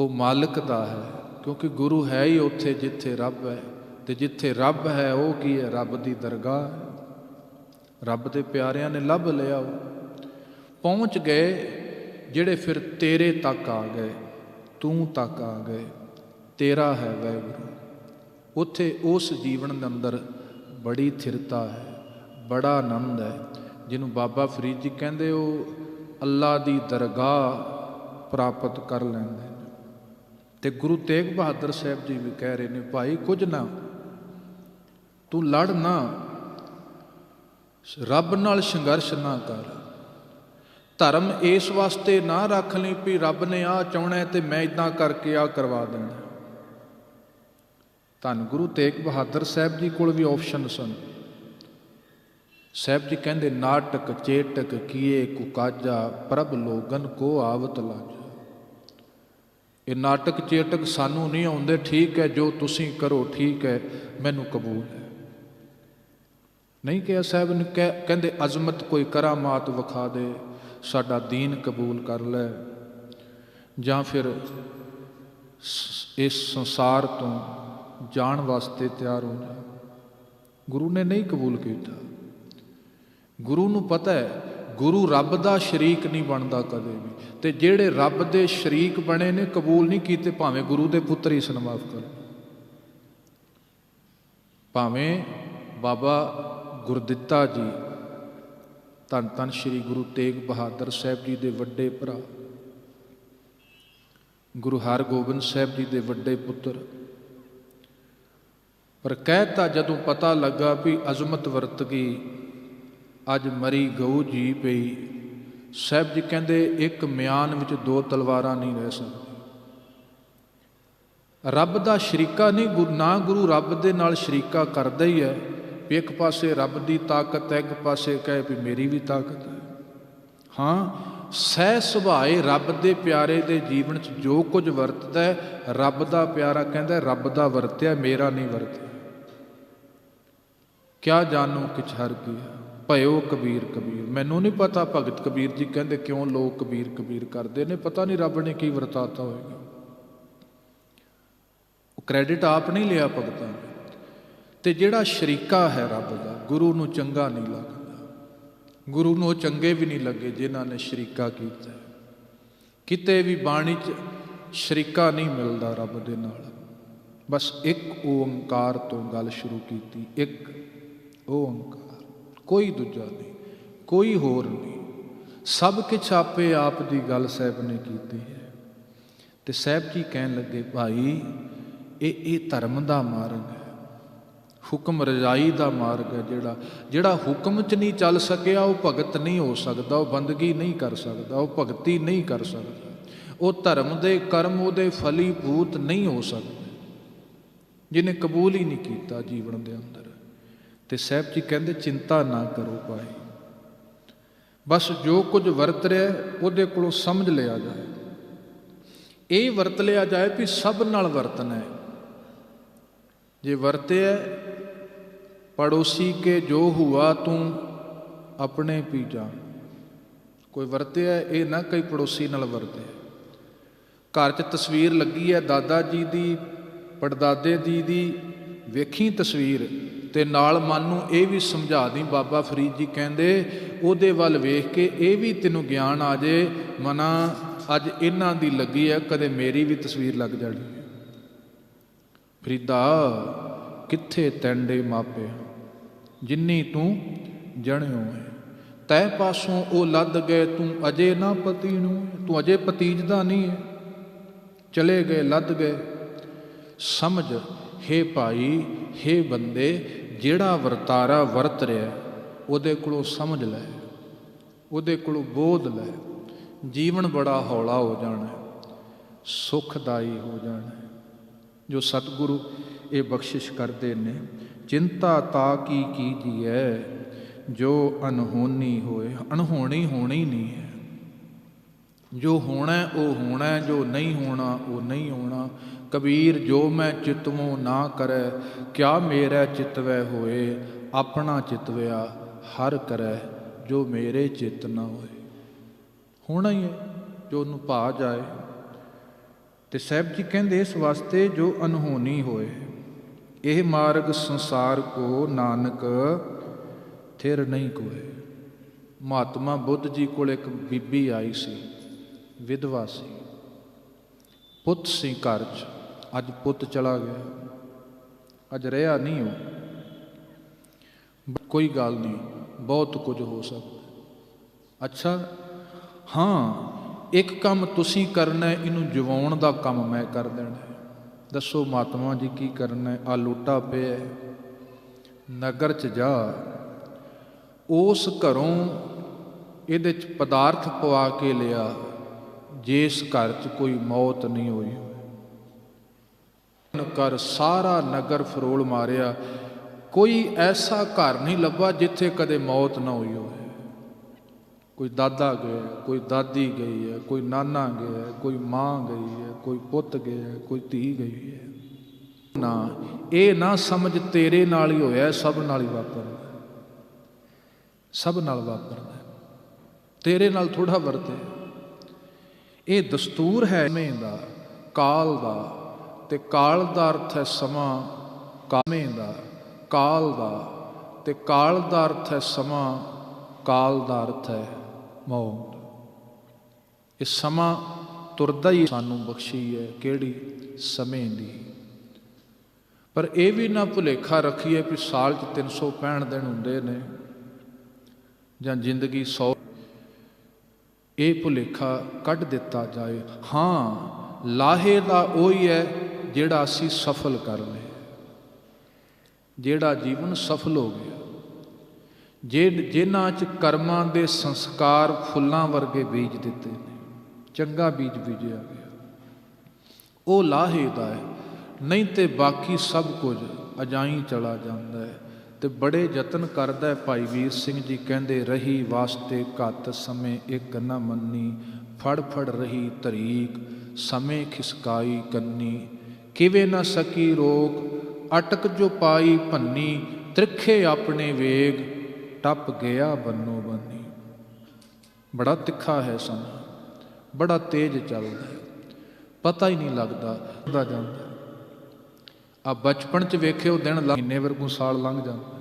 ਉਹ ਮਾਲਕ ਦਾ ਹੈ, ਕਿਉਂਕਿ ਗੁਰੂ ਹੈ ਹੀ ਉੱਥੇ ਜਿੱਥੇ ਰੱਬ ਹੈ, ਤੇ ਜਿੱਥੇ ਰੱਬ ਹੈ ਉਹ ਕੀ ਹੈ? ਰੱਬ ਦੀ ਦਰਗਾਹ ਰੱਬ ਦੇ ਪਿਆਰਿਆਂ ਨੇ ਲੱਭ ਲਿਆ ਉਹ। ਪਹੁੰਚ ਗਏ ਜਿਹੜੇ ਫਿਰ ਤੇਰੇ ਤੱਕ ਆ ਗਏ, ਤੂੰ ਤੱਕ ਆ ਗਏ, ਤੇਰਾ ਹੈ ਵੈਗੁਰੂ। ਉੱਥੇ ਉਸ ਜੀਵਨ ਦੇ ਅੰਦਰ ਬੜੀ ਥਿਰਤਾ ਹੈ, ਬੜਾ ਆਨੰਦ ਹੈ, ਜਿਹਨੂੰ ਬਾਬਾ ਫਰੀਦ ਜੀ ਕਹਿੰਦੇ ਉਹ ਅੱਲਾ ਦੀ ਦਰਗਾਹ ਪ੍ਰਾਪਤ ਕਰ ਲੈਂਦੇ। ਤੇ ਗੁਰੂ ਤੇਗ ਬਹਾਦਰ ਸਾਹਿਬ ਜੀ ਵੀ ਕਹਿ ਰਹੇ ਨੇ, ਭਾਈ, ਕੁਝ ਨਾ, ਤੂੰ ਲੜ ਨਾ। ਰੱਬ ਨਾਲ ਸੰਘਰਸ਼ ਨਾ ਕਰ। ਧਰਮ ਇਸ ਵਾਸਤੇ ਨਾ ਰੱਖ ਲਈ ਵੀ ਰੱਬ ਨੇ ਆ ਚਾਹਣਾ ਤੇ ਮੈਂ ਇਦਾਂ ਕਰਕੇ ਆ ਕਰਵਾ ਦਿੰਦਾ ਧੰਨ ਗੁਰੂ ਤੇਗ ਬਹਾਦਰ ਸਾਹਿਬ ਜੀ ਕੋਲ ਵੀ ਆਪਸ਼ਨ ਸਨ। ਸਾਹਿਬ ਜੀ ਕਹਿੰਦੇ, ਨਾਟਕ ਚੇਟਕ ਕੀਏ ਕੁਕਾਜਾ ਪ੍ਰਭ ਲੋਗਨ ਕੋ ਆਵਤ ਲਾਜਾ। ਇਹ ਨਾਟਕ ਚੇਟਕ ਸਾਨੂੰ ਨਹੀਂ ਆਉਂਦੇ, ਠੀਕ ਹੈ, ਜੋ ਤੁਸੀਂ ਕਰੋ, ਠੀਕ ਹੈ, ਮੈਨੂੰ ਕਬੂਲ ਹੈ। ਨਹੀਂ ਕਿਹਾ ਸਾਹਿਬ ਨੇ ਕਹਿੰਦੇ, ਅਜ਼ਮਤ ਕੋਈ ਕਰਾਮਾਤ ਵਿਖਾ ਦੇ, ਸਾਡਾ ਦੀਨ ਕਬੂਲ ਕਰ ਲੈ। ਜਾਂ ਫਿਰ ਇਸ ਸੰਸਾਰ ਤੋਂ ਜਾਣ ਵਾਸਤੇ ਤਿਆਰ ਹੋ ਜਾ। ਗੁਰੂ ਨੇ ਨਹੀਂ ਕਬੂਲ ਕੀਤਾ। ਗੁਰੂ ਨੂੰ ਪਤਾ ਹੈ ਗੁਰੂ ਰੱਬ ਦਾ ਸ਼ਰੀਕ ਨਹੀਂ ਬਣਦਾ ਕਦੇ ਵੀ। ਤੇ ਜਿਹੜੇ ਰੱਬ ਦੇ ਸ਼ਰੀਕ ਬਣੇ ਨੇ, ਕਬੂਲ ਨਹੀਂ ਕੀਤੇ, ਭਾਵੇਂ ਗੁਰੂ ਦੇ ਪੁੱਤਰ ਹੀ ਸਨਮਾਫ ਕਰ। ਭਾਵੇਂ ਬਾਬਾ ਗੁਰਦਿੱਤਾ ਜੀ, ਧੰਨ ਧੰਨ ਸ੍ਰੀ ਗੁਰੂ ਤੇਗ ਬਹਾਦਰ ਸਾਹਿਬ ਜੀ ਦੇ ਵੱਡੇ ਭਰਾ, ਗੁਰੂ ਹਰਗੋਬਿੰਦ ਸਾਹਿਬ ਜੀ ਦੇ ਵੱਡੇ ਪੁੱਤਰ, ਪਰ ਕਹਿਤਾ ਜਦੋਂ ਪਤਾ ਲੱਗਾ ਵੀ ਅਜ਼ਮਤ ਵਰਤ ਗਈ ਅੱਜ ਮਰੀ ਗਊ ਜੀ ਪਈ। ਸਾਹਿਬ ਜੀ ਕਹਿੰਦੇ, ਇੱਕ ਮਿਆਨ ਵਿੱਚ ਦੋ ਤਲਵਾਰਾਂ ਨਹੀਂ ਰਹਿ ਸਕਦੀਆਂ। ਰੱਬ ਦਾ ਸ਼ਰੀਕਾ ਨਹੀਂ, ਗੁਰੂ ਨਾ ਗੁਰੂ ਰੱਬ ਦੇ ਨਾਲ ਸ਼ਰੀਕਾ ਕਰਦਾ ਹੀ ਹੈ। ਵੀ ਇੱਕ ਪਾਸੇ ਰੱਬ ਦੀ ਤਾਕਤ ਹੈ, ਇੱਕ ਪਾਸੇ ਕਹੇ ਵੀ ਮੇਰੀ ਵੀ ਤਾਕਤ ਹੈ। ਹਾਂ, ਸਹਿ ਸੁਭਾਏ ਰੱਬ ਦੇ ਪਿਆਰੇ ਦੇ ਜੀਵਨ 'ਚ ਜੋ ਕੁਝ ਵਰਤਦਾ ਹੈ, ਰੱਬ ਦਾ ਪਿਆਰਾ ਕਹਿੰਦਾ ਰੱਬ ਦਾ ਵਰਤਿਆ, ਮੇਰਾ ਨਹੀਂ ਵਰਤਿਆ। ਕਿਆ ਜਾਣੋ ਕਿਛ ਹਰ ਕੀ ਭਇਓ ਕਬੀਰ ਕਬੀਰ। ਮੈਨੂੰ ਨਹੀਂ ਪਤਾ ਭਗਤ ਕਬੀਰ ਜੀ ਕਹਿੰਦੇ ਕਿਉਂ ਲੋਕ ਕਬੀਰ ਕਬੀਰ ਕਰਦੇ ਨੇ, ਪਤਾ ਨਹੀਂ ਰੱਬ ਨੇ ਕੀ ਵਰਤਾਤਾ ਹੋਏਗਾ। ਉਹ ਕ੍ਰੈਡਿਟ ਆਪ ਨਹੀਂ ਲਿਆ ਭਗਤਾਂ ਨੇ। ਤੇ ਜਿਹੜਾ ਸ਼ਰੀਕਾ ਹੈ ਰੱਬ ਦਾ, ਗੁਰੂ ਨੂੰ ਚੰਗਾ ਨਹੀਂ ਲੱਗਦਾ। ਗੁਰੂ ਨੂੰ ਉਹ ਚੰਗੇ ਵੀ ਨਹੀਂ ਲੱਗੇ ਜਿਨ੍ਹਾਂ ਨੇ ਸ਼ਰੀਕਾ ਕੀਤਾ ਕਿਤੇ ਵੀ ਬਾਣੀ 'ਚ ਸ਼ਰੀਕਾ ਨਹੀਂ ਮਿਲਦਾ ਰੱਬ ਦੇ ਨਾਲ। ਬਸ ਇੱਕ ਓੰਕਾਰ ਤੋਂ ਗੱਲ ਸ਼ੁਰੂ ਕੀਤੀ, ਇੱਕ ਓੰਕਾਰ। ਕੋਈ ਦੂਜਾ ਨਹੀਂ, ਕੋਈ ਹੋਰ ਨਹੀਂ। ਸਭ ਕੁਝ ਆਪੇ ਆਪ ਦੀ ਗੱਲ ਸਾਹਿਬ ਨੇ ਕੀਤੀ ਹੈ। ਤੇ ਸਾਹਿਬ ਜੀ ਕਹਿਣ ਲੱਗੇ, ਭਾਈ, ਇਹ ਇਹ ਧਰਮ ਦਾ ਮਾਰਗ ਹੈ। ਹੁਕਮ ਰਜਾਈ ਦਾ ਮਾਰਗ ਹੈ ਜਿਹੜਾ ਜਿਹੜਾ ਹੁਕਮ 'ਚ ਨਹੀਂ ਚੱਲ ਸਕਿਆ, ਉਹ ਭਗਤ ਨਹੀਂ ਹੋ ਸਕਦਾ, ਉਹ ਬੰਦਗੀ ਨਹੀਂ ਕਰ ਸਕਦਾ, ਉਹ ਭਗਤੀ ਨਹੀਂ ਕਰ ਸਕਦਾ। ਉਹ ਧਰਮ ਦੇ ਕਰਮ, ਉਹਦੇ ਫਲੀਭੂਤ ਨਹੀਂ ਹੋ ਸਕਦੇ। ਜਿਹਨੇ ਕਬੂਲ ਹੀ ਨਹੀਂ ਕੀਤਾ ਜੀਵਨ ਦੇ ਅੰਦਰ। ਤੇ ਸਾਹਿਬ ਜੀ ਕਹਿੰਦੇ, ਚਿੰਤਾ ਨਾ ਕਰੋ ਭਾਈ। ਬਸ ਜੋ ਕੁਝ ਵਰਤ ਰਿਹਾ, ਉਹਦੇ ਕੋਲੋਂ ਸਮਝ ਲਿਆ ਜਾਏ। ਇਹ ਵਰਤ ਲਿਆ ਜਾਏ ਵੀ ਸਭ ਨਾਲ ਵਰਤਣਾ ਹੈ। ਜੇ ਵਰਤਿਆ ਪੜੋਸੀ ਕੇ ਜੋ ਹੁਆ ਤੂੰ, ਆਪਣੇ ਪੀ ਜਾ। ਕੋਈ ਵਰਤਿਆ ਇਹ ਨਾ ਕਈ ਪੜੋਸੀ ਨਾਲ ਵਰਤੇ। ਘਰ 'ਚ ਤਸਵੀਰ ਲੱਗੀ ਹੈ, ਦਾਦਾ ਜੀ ਦੀ, ਪੜਦਾਦੇ ਜੀ ਦੀ, ਵੇਖੀ ਤਸਵੀਰ। ਤੇ ਨਾਲ ਮਨ ਨੂੰ ਇਹ ਵੀ ਸਮਝਾ ਦੀ, ਬਾਬਾ ਫਰੀਦ ਜੀ ਕਹਿੰਦੇ, ਉਹਦੇ ਵੱਲ ਵੇਖ ਕੇ ਇਹ ਵੀ ਤੈਨੂੰ ਗਿਆਨ ਆ ਜੇ, ਮਨਾ ਅੱਜ ਇਹਨਾਂ ਦੀ ਲੱਗੀ ਹੈ ਕਦੇ ਮੇਰੀ ਵੀ ਤਸਵੀਰ ਲੱਗ ਜਾਣੀ ਫਰੀਦਾ, ਕਿੱਥੇ ਤੈਂਡੇ ਮਾਪੇ ਜਿੰਨੀ ਤੂੰ ਜਣਿਓ ਹੈ ਤੈ ਪਾਸੋਂ ਉਹ ਲੱਦ ਗਏ, ਤੂੰ ਅਜੇ ਨਾ ਪਤੀ ਨੂੰ ਤੂੰ ਅਜੇ ਪਤੀਜਦਾ ਨਹੀਂ ਹੈ ਚਲੇ ਗਏ, ਲੱਦ ਗਏ। ਸਮਝ, ਹੇ ਭਾਈ, ਹੇ ਬੰਦੇ ਜਿਹੜਾ ਵਰਤਾਰਾ ਵਰਤ ਰਿਹਾ ਉਹਦੇ ਕੋਲੋਂ ਸਮਝ ਲੈ ਉਹਦੇ ਕੋਲੋਂ ਬੋਧ ਲੈ। ਜੀਵਨ ਬੜਾ ਹੌਲਾ ਹੋ ਜਾਣਾ ਹੈ, ਸੁਖਦਾਈ ਹੋ ਜਾਣਾ ਜੋ ਸਤਿਗੁਰੂ ਇਹ ਬਖਸ਼ਿਸ਼ ਕਰਦੇ ਨੇ ਚਿੰਤਾ ਤਾ ਕੀ ਕੀਜੀਐ ਜੋ ਅਨਹੋਨੀ ਹੋਏ ਅਨਹੋਣੀ ਹੋਣੀ ਨਹੀਂ ਹੈ। ਜੋ ਹੋਣਾ ਉਹ ਹੋਣਾ ਜੋ ਨਹੀਂ ਹੋਣਾ ਉਹ ਨਹੀਂ ਹੋਣਾ। ਕਬੀਰ ਜੋ ਮੈਂ ਚਿਤਵੋ ਨਾ ਕਰੈ, ਕਿਆ ਮੇਰਾ ਚਿਤਵੈ ਹੋਏ? ਆਪਣਾ ਚਿਤਵਿਆ ਹਰ ਕਰੈ, ਜੋ ਮੇਰੇ ਚਿਤ ਨਾ ਹੋਏ। ਹੋਣਾ ਹੀ ਹੈ, ਜੋ ਉਹਨੂੰ ਭਾ ਜਾਏ। ਤੇ ਸਾਹਿਬ ਜੀ ਕਹਿੰਦੇ, ਇਸ ਵਾਸਤੇ ਜੋ ਅਨਹੋਨੀ ਹੋਏ, ਇਹ ਮਾਰਗ ਸੰਸਾਰ ਕੋ ਨਾਨਕ ਥਿਰ ਨਹੀਂ ਕੋਏ। ਮਹਾਤਮਾ ਬੁੱਧ ਜੀ ਕੋਲ ਇੱਕ ਬੀਬੀ ਆਈ ਸੀ, ਵਿਧਵਾ ਸੀ। ਪੁੱਤ ਸੀ ਘਰ 'ਚ। ਅੱਜ ਪੁੱਤ ਚਲਾ ਗਿਆ। ਅੱਜ ਰਿਹਾ ਨਹੀਂ ਉਹ। ਕੋਈ ਗੱਲ ਨਹੀਂ, ਬਹੁਤ ਕੁਝ ਹੋ ਸਕਦਾ। ਅੱਛਾ, ਹਾਂ, ਇੱਕ ਕੰਮ ਤੁਸੀਂ ਕਰਨਾ ਇਹਨੂੰ ਜਵਾਉਣ ਦਾ ਕੰਮ ਮੈਂ ਕਰ ਦੇਣਾ ਦੱਸੋ ਮਹਾਤਮਾ ਜੀ ਕੀ ਕਰਨਾ ਆ ਲੋਟਾ ਪਿਆ ਨਗਰ ਚ ਜਾ। ਉਸ ਘਰੋਂ ਇਹਦੇ ਚ ਪਦਾਰਥ ਪਵਾ ਕੇ ਲਿਆ। ਜਿਸ ਘਰ ਚ ਕੋਈ ਮੌਤ ਨਹੀਂ ਹੋਈ। ਕਰ ਸਾਰਾ ਨਗਰ ਫਰੋਲ ਮਾਰਿਆ। ਕੋਈ ਐਸਾ ਘਰ ਨਹੀਂ ਲੱਭਾ ਜਿੱਥੇ ਕਦੇ ਮੌਤ ਨਾ ਹੋਈ ਹੋਵੇ। ਕੋਈ ਦਾਦਾ ਗਿਆ ਕੋਈ ਦਾਦੀ ਗਈ ਹੈ, ਕੋਈ ਨਾਨਾ ਗਿਆ ਕੋਈ ਮਾਂ ਗਈ ਹੈ, ਕੋਈ ਪੁੱਤ ਗਿਆ ਕੋਈ ਧੀ ਗਈ ਹੈ। ਨਾ, ਇਹ ਨਾ ਸਮਝ ਤੇਰੇ ਨਾਲ ਹੀ ਹੋਇਆ ਸਭ ਨਾਲ ਹੀ ਵਾਪਰਦਾ ਸਭ ਨਾਲ ਵਾਪਰਦਾ ਤੇਰੇ ਨਾਲ ਥੋੜਾ ਵਰਤੇ। ਇਹ ਦਸਤੂਰ ਹੈ ਸਮੇਂ ਦਾ ਕਾਲ ਦਾ। ਤੇ ਕਾਲ ਦਾ ਅਰਥ ਹੈ ਸਮਾਂ, ਕਾਮੇ ਦਾ, ਕਾਲ ਦਾ। ਤੇ ਕਾਲ ਦਾ ਅਰਥ ਹੈ ਸਮਾਂ, ਕਾਲ ਦਾ ਅਰਥ ਹੈ ਮੌਤ। ਇਹ ਸਮਾਂ ਤੁਰਦਾ ਹੀ ਸਾਨੂੰ ਬਖਸ਼ੀ ਹੈ, ਕਿਹੜੀ? ਸਮੇਂ ਦੀ। ਪਰ ਇਹ ਵੀ ਨਾ ਭੁਲੇਖਾ ਰੱਖੀਏ ਕਿ ਸਾਲ 'ਚ 365 ਦਿਨ ਹੁੰਦੇ ਨੇ, ਜਾਂ ਜ਼ਿੰਦਗੀ 100 ਇਹ ਭੁਲੇਖਾ ਕੱਢ ਦਿੱਤਾ ਜਾਏ। ਹਾਂ, ਲਾਹੇ ਦਾ ਉਹੀ ਹੈ ਜਿਹੜਾ ਅਸੀਂ ਸਫਲ ਕਰ ਲਏ ਜਿਹੜਾ ਜੀਵਨ ਸਫਲ ਹੋ ਗਿਆ, ਜੇ ਜਿਨ੍ਹਾਂ ਚ ਕਰਮਾਂ ਦੇ ਸੰਸਕਾਰ ਫੁੱਲਾਂ ਵਰਗੇ ਬੀਜ ਦਿੱਤੇ ਨੇ, ਚੰਗਾ ਬੀਜ ਬੀਜਿਆ ਗਿਆ। ਉਹ ਲਾਹੇ ਦਾ ਹੈ, ਨਹੀਂ ਤੇ ਬਾਕੀ ਸਭ ਕੁਝ ਅਜਾਈ ਚਲਾ ਜਾਂਦਾ ਹੈ ਤੇ ਬੜੇ ਯਤਨ ਕਰਦਾ ਹੈ ਭਾਈ ਵੀਰ ਸਿੰਘ ਜੀ, ਕਹਿੰਦੇ ਰਹੀ ਵਾਸਤੇ ਘੱਤ ਸਮੇਂ ਇੱਕ ਨਾ ਮੰਨੀ, ਫੜ ਫੜ ਰਹੀ ਤਰੀਕ ਸਮੇਂ ਖਿਸਕਾਈ ਕੰਨੀ ਕਿਵੇਂ ਨਾ ਸਕੀ ਰੋਕ, ਅਟਕ ਜੋ ਪਾਈ ਭੰਨੀ, ਤ੍ਰਿਖੇ ਆਪਣੇ ਵੇਗ, ਟੱਪ ਗਿਆ ਬੰਨੋ ਬੰਨੀ। ਬੜਾ ਤਿੱਖਾ ਹੈ ਸਮਾਂ, ਬੜਾ ਤੇਜ਼ ਚੱਲਦਾ ਹੈ, ਪਤਾ ਹੀ ਨਹੀਂ ਲੱਗਦਾ, ਦਾ ਜਾਂਦਾ। ਆ ਬਚਪਨ ਚ ਵੇਖਿਓ ਦਿਨ ਮਹੀਨੇ ਵਰਗੂ ਸਾਲ ਲੰਘ ਜਾਂਦਾ।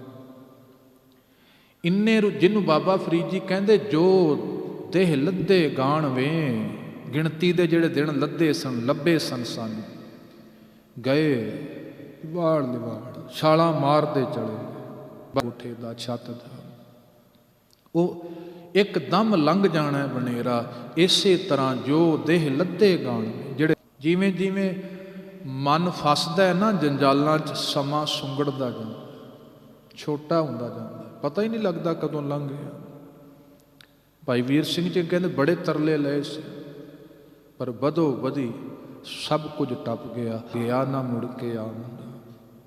ਇੰਨੇ ਜਿਹਨੂੰ ਬਾਬਾ ਫਰੀਦ ਜੀ ਕਹਿੰਦੇ, ਜੋ ਦੇਹ ਲੱਦੇ ਗਾਣ ਵੇ, ਗਿਣਤੀ ਦੇ ਜਿਹੜੇ ਦਿਨ ਲੱਦੇ ਸਨ, ਲੱਭੇ ਸਨ ਸਾਨੂੰ। ਗਏ, ਵਾੜ ਲਿਵਾੜ ਛਾਲਾਂ ਮਾਰਦੇ ਚਲੇ ਉਠੇ ਦਾ ਛੱਤ ਦਾ। ਉਹ ਇੱਕਦਮ ਲੰਘ ਜਾਣਾ ਬਨੇਰਾ ਇਸੇ ਤਰ੍ਹਾਂ ਜੋ ਦੇਹ ਲੱਦੇ ਗਾਣ ਜਿਹੜੇ ਜਿਵੇਂ ਜਿਵੇਂ ਮਨ ਫਸਦਾ ਹੈ ਨਾ, ਜੰਜਾਲਾਂ 'ਚ ਸਮਾਂ ਸੁੰਗੜਦਾ ਜਾਂਦਾ ਛੋਟਾ ਹੁੰਦਾ ਜਾਂਦਾ ਪਤਾ ਹੀ ਨਹੀਂ ਲੱਗਦਾ ਕਦੋਂ ਲੰਘ ਗਿਆ। ਭਾਈ ਵੀਰ ਸਿੰਘ ਜੀ ਕਹਿੰਦੇ, ਬੜੇ ਤਰਲੇ ਲਏ ਸੀ। ਪਰ ਵਧੋ ਵਧੀ ਸਭ ਕੁਝ ਟੱਪ ਗਿਆ ਗਿਆ ਨਾ ਮੁੜ ਕੇ ਆਉਂਦਾ।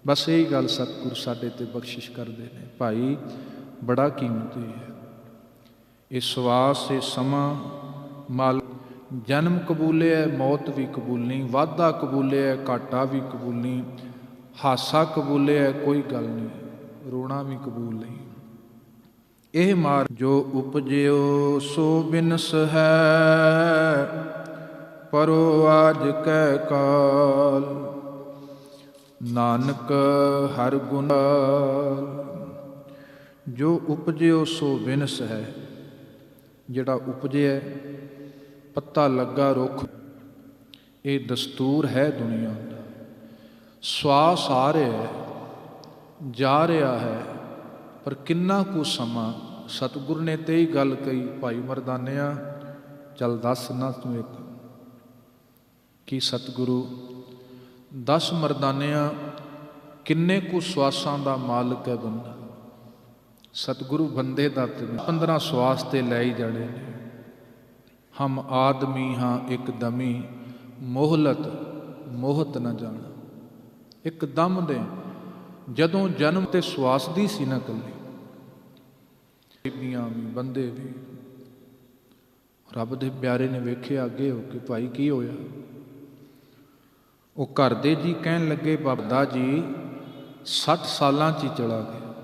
ਬਸ ਇਹੀ ਗੱਲ ਸਤਿਗੁਰ ਸਾਡੇ ਤੇ ਬਖਸ਼ਿਸ਼ ਕਰਦੇ ਨੇ। ਭਾਈ, ਬੜਾ ਕੀਮਤੀ ਹੈ। ਇਹ ਸਵਾਸ, ਇਹ ਸਮਾਂ, ਮਾਲ, ਜਨਮ ਕਬੂਲਿਆ ਮੌਤ ਵੀ ਕਬੂਲਣੀ ਵਾਧਾ ਕਬੂਲਿਆ ਘਾਟਾ ਵੀ ਕਬੂਲਣੀ ਹਾਸਾ ਕਬੂਲਿਆ ਕੋਈ ਗੱਲ ਨਹੀਂ, ਰੋਣਾ ਵੀ ਕਬੂਲ ਨਹੀਂ। ਇਹ ਮਾਰ ਜੋ ਉਪਜਿਓ ਸੋ ਬਿਨਸ ਹੈ ਪਰੋ ਆਜ ਕੈ ਕਾਲ। ਨਾਨਕ ਹਰ ਗੁਣ ਜੋ ਉਪਜਿਓ ਸੋ ਵਿਨਸ ਹੈ। ਜਿਹੜਾ ਉਪਜਿਆ ਪੱਤਾ ਲੱਗਾ ਰੁੱਖ। ਇਹ ਦਸਤੂਰ ਹੈ ਦੁਨੀਆ ਦਾ। ਸਵਾਸ ਆ ਰਿਹਾ ਹੈ, ਜਾ ਰਿਹਾ ਹੈ। ਪਰ ਕਿੰਨਾ ਕੁ ਸਮਾਂ ਸਤਿਗੁਰ ਨੇ ਤੇ ਹੀ ਗੱਲ ਕਹੀ, ਭਾਈ ਮਰਦਾਨਿਆ, ਚੱਲ ਦੱਸ ਨਾ ਤੂੰ ਇੱਕ ਕਿ ਸਤਿਗੁਰੂ 10 ਮਰਦਾਨਿਆਂ ਕਿੰਨੇ ਕੁ ਸਵਾਸਾਂ ਦਾ ਮਾਲਕ ਹੈ ਬੰਦਾ? ਸਤਿਗੁਰੂ ਬੰਦੇ ਦਾ ਤੇ 15 ਸਵਾਸ ਤੇ ਲੈ ਹੀ ਜਾਣੇ ਨੇ। ਹਮ ਆਦਮੀ ਹਾਂ ਇੱਕ ਦਮੀ, ਮੋਹਲਤ, ਮੋਹਤ ਨਾ ਜਾਣਾ। ਇੱਕ ਦਮ ਦੇ, ਜਦੋਂ ਜਨਮ ਤੇ ਸਵਾਸ ਦੀ ਸੀ ਨਾ ਕੱਲੀ। ਬੀਬੀਆਂ ਵੀ, ਬੰਦੇ ਵੀ। ਰੱਬ ਦੇ ਪਿਆਰੇ ਨੇ ਵੇਖਿਆ ਅੱਗੇ ਹੋ ਕੇ, ਭਾਈ ਕੀ ਹੋਇਆ? ਉਹ ਘਰ ਦੇ ਜੀ ਕਹਿਣ ਲੱਗੇ, ਬਾਬਾ ਜੀ 60 ਸਾਲਾਂ 'ਚ ਹੀ ਚਲਾ ਗਿਆ।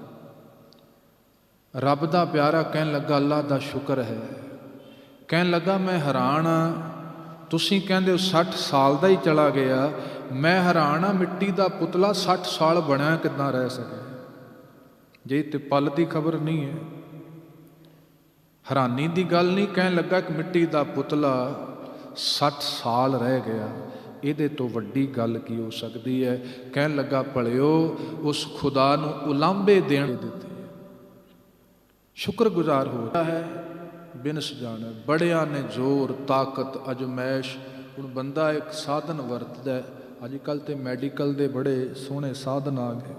ਰੱਬ ਦਾ ਪਿਆਰਾ ਕਹਿਣ ਲੱਗਾ ਅੱਲਾ ਦਾ ਸ਼ੁਕਰ ਹੈ। ਕਹਿਣ ਲੱਗਾ, ਮੈਂ ਹੈਰਾਨ ਆ। ਤੁਸੀਂ ਕਹਿੰਦੇ ਹੋ 60 ਸਾਲ ਦਾ ਹੀ ਚਲਾ ਗਿਆ। ਮੈਂ ਹੈਰਾਨ ਆ, ਮਿੱਟੀ ਦਾ ਪੁਤਲਾ 60 ਸਾਲ ਬਣਿਆ ਕਿਦਾਂ ਰਹਿ ਸਕਿਆ? ਜੇ ਤੇ ਪਲ ਦੀ ਖਬਰ ਨਹੀਂ ਹੈ। ਹੈਰਾਨੀ ਦੀ ਗੱਲ ਨਹੀਂ, ਕਹਿਣ ਲੱਗਾ ਕਿ ਮਿੱਟੀ ਦਾ ਪੁਤਲਾ 60 ਸਾਲ ਰਹਿ ਗਿਆ। ਇਹਦੇ ਤੋਂ ਵੱਡੀ ਗੱਲ ਕੀ ਹੋ ਸਕਦੀ ਹੈ? ਕਹਿਣ ਲੱਗਾ, ਭਲਿਓ, ਉਸ ਖੁਦਾ ਨੂੰ ਉਲਾਂਭੇ ਦੇਣ ਦਿੱਤੇ ਸ਼ੁਕਰਗੁਜ਼ਾਰ ਹੋ ਹੈ, ਬਿਨਸ ਜਾਣਾ। ਬੜਿਆਂ ਨੇ ਜ਼ੋਰ, ਤਾਕਤ, ਅਜਮੈਸ਼। ਹੁਣ ਬੰਦਾ ਇੱਕ ਸਾਧਨ ਵਰਤਦਾ ਅੱਜ ਕੱਲ ਤੇ ਮੈਡੀਕਲ ਦੇ ਬੜੇ ਸੋਹਣੇ ਸਾਧਨ ਆ ਗਏ।